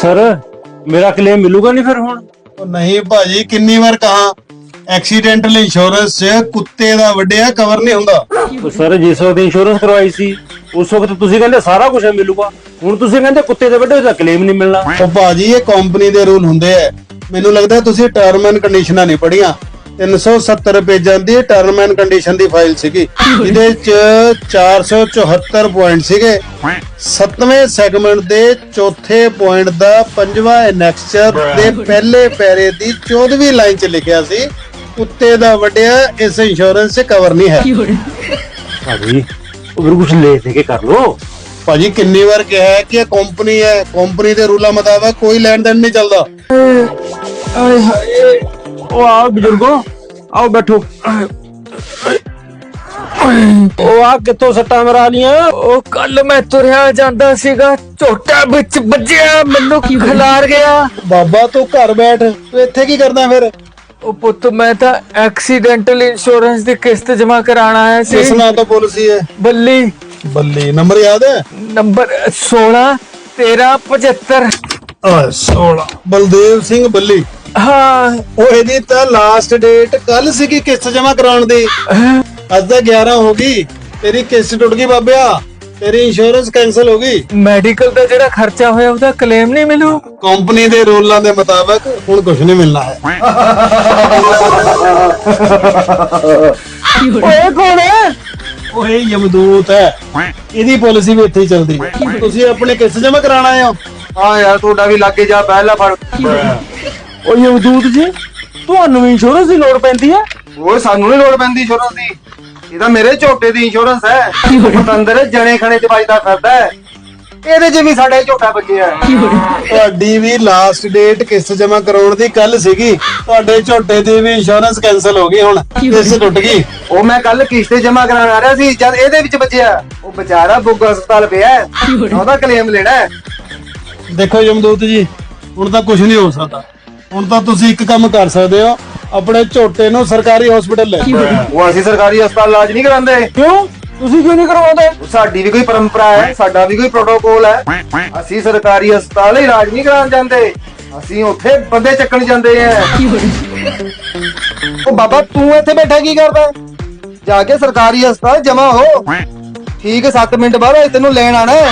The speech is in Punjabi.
ਸਰ ਮੇਰਾ ਕਲੇਮ ਮਿਲੂਗਾ ਨਹੀਂ ਫਿਰ ਹੁਣ? ਉਹ ਨਹੀਂ ਭਾਜੀ ਕਿੰਨੀ ਵਾਰ ਕਹਾ? ਐਕਸੀਡੈਂਟਲ ਇੰਸ਼ੋਰੈਂਸ 'ਚ ਕੁੱਤੇ ਦਾ ਵੱਡਿਆ ਕਵਰ ਨਹੀਂ ਹੁੰਦਾ। ਉਹ ਸਰ ਜਿਸ ਵਕਤ ਇੰਸ਼ੋਰੈਂਸ ਕਰਵਾਈ ਸੀ ਉਸ ਵਕਤ ਤੁਸੀਂ ਕਹਿੰਦੇ ਸਾਰਾ ਕੁਝ ਮਿਲੂਗਾ। ਹੁਣ ਤੁਸੀਂ ਕਹਿੰਦੇ ਕੁੱਤੇ ਦੇ ਵੱਡੇ ਦਾ ਕਲੇਮ ਨਹੀਂ ਮਿਲਣਾ। ਉਹ ਭਾਜੀ ਇਹ ਕੰਪਨੀ ਦੇ ਰੂਲ ਹੁੰਦੇ ਆ। ਮੈਨੂੰ ਲੱਗਦਾ ਤੁਸੀਂ ਟਰਮ ਐਂਡ ਕੰਡੀਸ਼ਨਾਂ ਨਹੀਂ ਪੜੀਆਂ 370 ਪੇਜਾਂ ਦੀ ਟਰਮ ਐਂਡ ਕੰਡੀਸ਼ਨ ਦੀ ਫਾਈਲ ਸੀਗੀ। ਜਿਹਦੇ ਚ 474 ਪੁਆਇੰਟ ਸੀਗੇ। ਸੱਤਵੇਂ ਸੈਗਮੈਂਟ ਦੇ ਚੌਥੇ ਪੁਆਇੰਟ ਦਾ ਪੰਜਵਾਂ ਐਨੈਕਸਚਰ ਦੇ ਪਹਿਲੇ ਪੈਰੇ ਦੀ 14ਵੀਂ ਲਾਈਨ ਚ ਲਿਖਿਆ ਸੀ। ਕੁੱਤੇ ਦਾ ਵੱਡਿਆ ਇਸ ਇੰਸ਼ੋਰੈਂਸ 'ਚ ਕਵਰ ਨਹੀਂ ਹੈ। ਭਾਜੀ ਉਹ ਕੁਝ ਲੈ ਦੇ ਕੇ ਕਰ ਲੋ ਭਾਜੀ ਕਿੰਨੀ ਵਾਰ ਕਿਹਾ ਹੈ ਕਿ ਇਹ ਕੰਪਨੀ ਹੈ। ਕੰਪਨੀ ਦੇ ਰੂਲਾਂ ਮੁਤਾਬਕ ਕੋਈ ਲੈਣ ਦੇਣ ਨਹੀਂ ਚੱਲਦਾ। ਆਏ ਹਾਏ। ਉਹ ਆਓ ਬਜ਼ੁਰਗੋ। ਆਓ ਬੈਠੋ। ਉਹ ਆ ਕਿੱਥੋਂ ਸੱਟਾਂ ਮਰਾ ਲੀਆਂ? ਉਹ ਕੱਲ ਮੈਂ ਤੁਰਿਆ ਜਾਂਦਾ ਸੀਗਾ ਝੋਟਾ ਵਿੱਚ ਵੱਜਿਆ ਮੈਨੂੰ ਖਿਲਾਰ ਗਿਆ। ਬਾਬਾ ਤੂੰ ਘਰ ਬੈਠ ਤੂੰ ਇੱਥੇ ਕੀ ਕਰਦਾ ਫਿਰ? ਉਹ ਪੁੱਤ ਮੈਂ ਤਾਂ ਐਕਸੀਡੈਂਟਲ ਇੰਸ਼ੋਰੈਂਸ ਦੀ ਕਿਸ਼ਤ ਜਮ੍ਹਾਂ ਕਰਾਉਣ ਆਇਆ ਕਿਸ ਸੀ ਨਾਂ ਤੋਂ ਪਾਲਿਸੀ ਹੈ ਬੱਲੀ। ਬੱਲੀ ਨੰਬਰ ਯਾਦ ਹੈ? ਨੰਬਰ 16 13 75 16 ਬਲਦੇਵ ਸਿੰਘ ਬੱਲੀ। ਹਾਂ। ਉਹ ਇਹਦੀ ਤਾਂ ਲਾਸਟ ਡੇਟ ਕੱਲ ਸੀਗੀ ਕਿਸ਼ਤ ਜਮ੍ਹਾਂ ਕਰਾਉਣ ਦੀ। ਅੱਜ ਤਾਂ 11 ਹੋ ਗਈ। ਤੇਰੀ ਕਿਸ਼ਤ ਟੁੱਟ ਗਈ ਬਾਬਿਆ। ਤੇਰੀ ਇੰਸ਼ੋਰੈਂਸ ਕੈਨਸਲ ਹੋ ਗਈ। ਮੈਡੀਕਲ ਦਾ ਜਿਹੜਾ ਖਰਚਾ ਹੋਇਆ ਉਹਦਾ ਕਲੇਮ ਨਹੀਂ ਮਿਲੂ। ਕੰਪਨੀ ਦੇ ਰੂਲਾਂ ਦੇ ਮੁਤਾਬਕ ਹੁਣ ਕੁਝ ਨਹੀਂ ਮਿਲਣਾ ਹੈ। ਓਏ ਕੌਣ ਹੈ? ਉਹ ਇਹ ਯਮਦੂਤ ਹੈ। ਇਹਦੀ ਪਾਲਿਸੀ ਵੀ ਇੱਥੇ ਹੀ ਚੱਲਦੀ ਹੈ। ਤੁਸੀਂ ਆਪਣੇ ਕਿਸ਼ਤ ਜਮ੍ਹਾਂ ਕਰਾਉਣ ਆਏ ਹੋ। ਹਾਂ ਯਾਰ ਤੁਹਾਡਾ ਵੀ ਲੱਗੇ ਜਾ ਪਹਿਲਾਂ ਫੜ। ਉਹ ਯਮਦੂਤ ਜੀ ਤੁਹਾਨੂੰ ਇੰਸ਼ੋਰੈਂਸ ਦੀ ਲੋੜ ਪੈਂਦੀ ਹੈ? ਓਏ ਸਾਨੂੰ ਨਹੀਂ ਲੋੜ ਪੈਂਦੀ ਇੰਸ਼ੋਰੈਂਸ ਦੀ। ਇਹ ਤਾਂ ਮੇਰੇ ਝੋਟੇ ਦੀ ਇੰਸ਼ੋਰੈਂਸ ਹੈ। ਪਤੰਦਰ ਜਣੇ ਖਣੇ ਚ ਵੱਜਦਾ ਫਿਰਦਾ ਹੈ। ਇਹਦੇ 'ਚ ਵੀ ਸਾਡੇ ਝੋਟਾ ਵੱਜਿਆ ਹੈ। ਤੁਹਾਡੀ ਵੀ ਲਾਸਟ ਡੇਟ ਕਿਸ਼ਤ ਜਮ੍ਹਾਂ ਕਰਾਉਣ ਦੀ ਕੱਲ ਸੀਗੀ। ਤੁਹਾਡੇ ਝੋਟੇ ਦੀ ਵੀ ਇੰਸ਼ੋਰੈਂਸ ਕੈਨਸਲ ਹੋ ਗਈ ਹੁਣ। ਕਿਸ਼ਤ ਟੁੱਟ ਗਈ। ਉਹ ਮੈਂ ਕੱਲ ਕਿਸ਼ਤੇ ਜਮਾ ਕਰਾਉਣ ਆ ਰਿਹਾ ਸੀ ਜਦ ਇਹਦੇ ਵਿੱਚ ਵੱਜਿਆ। ਉਹ ਵਿਚਾਰਾ ਬੁੱਗਾ ਹਸਪਤਾਲ ਪਿਆ। ਉਹਦਾ ਕਲੇਮ ਲੈਣਾ ਹੈ। ਦੇਖੋ ਯਮਦੂਤ ਜੀ ਹੁਣ ਤਾਂ ਕੁਝ ਨਹੀਂ ਹੋ ਸਕਦਾ। ਹੁਣ ਤਾਂ ਤੁਸੀਂ ਇੱਕ ਕੰਮ ਕਰ ਸਕਦੇ ਹੋ ਆਪਣੇ ਝੋਟੇ ਨੂੰ ਸਰਕਾਰੀ ਹਸਪੀਟਲ ਲੈ ਜਾਓ। ਉਹ ਅਸੀਂ ਸਰਕਾਰੀ ਹਸਪਤਾਲ ਇਲਾਜ ਨਹੀਂ ਕਰਾਉਂਦੇ। ਕਿਉਂ? ਤੁਸੀਂ ਕਿਉਂ ਨਹੀਂ ਕਰਵਾਉਂਦੇ? ਸਾਡੀ ਵੀ ਕੋਈ ਪਰੰਪਰਾ ਹੈ ਸਾਡਾ ਵੀ ਕੋਈ ਪ੍ਰੋਟੋਕੋਲ ਹੈ। ਅਸੀਂ ਸਰਕਾਰੀ ਹਸਪਤਾਲ ਇਲਾਜ ਨਹੀਂ ਕਰਾਉਣ ਜਾਂਦੇ। ਅਸੀਂ ਉੱਥੇ ਬੰਦੇ ਚੱਕਣ ਜਾਂਦੇ ਆ ਉਹ ਬਾਬਾ ਤੂੰ ਇੱਥੇ ਬੈਠਾ ਕੀ ਕਰਦਾ? ਜਾ ਕੇ ਸਰਕਾਰੀ ਹਸਪਤਾਲ ਜਮਾ ਹੋ। ਠੀਕ 7 ਮਿੰਟ ਬਾਅਦ ਅਸੀਂ ਤੈਨੂੰ ਲੈਣ ਆਣਾ ਹੈ।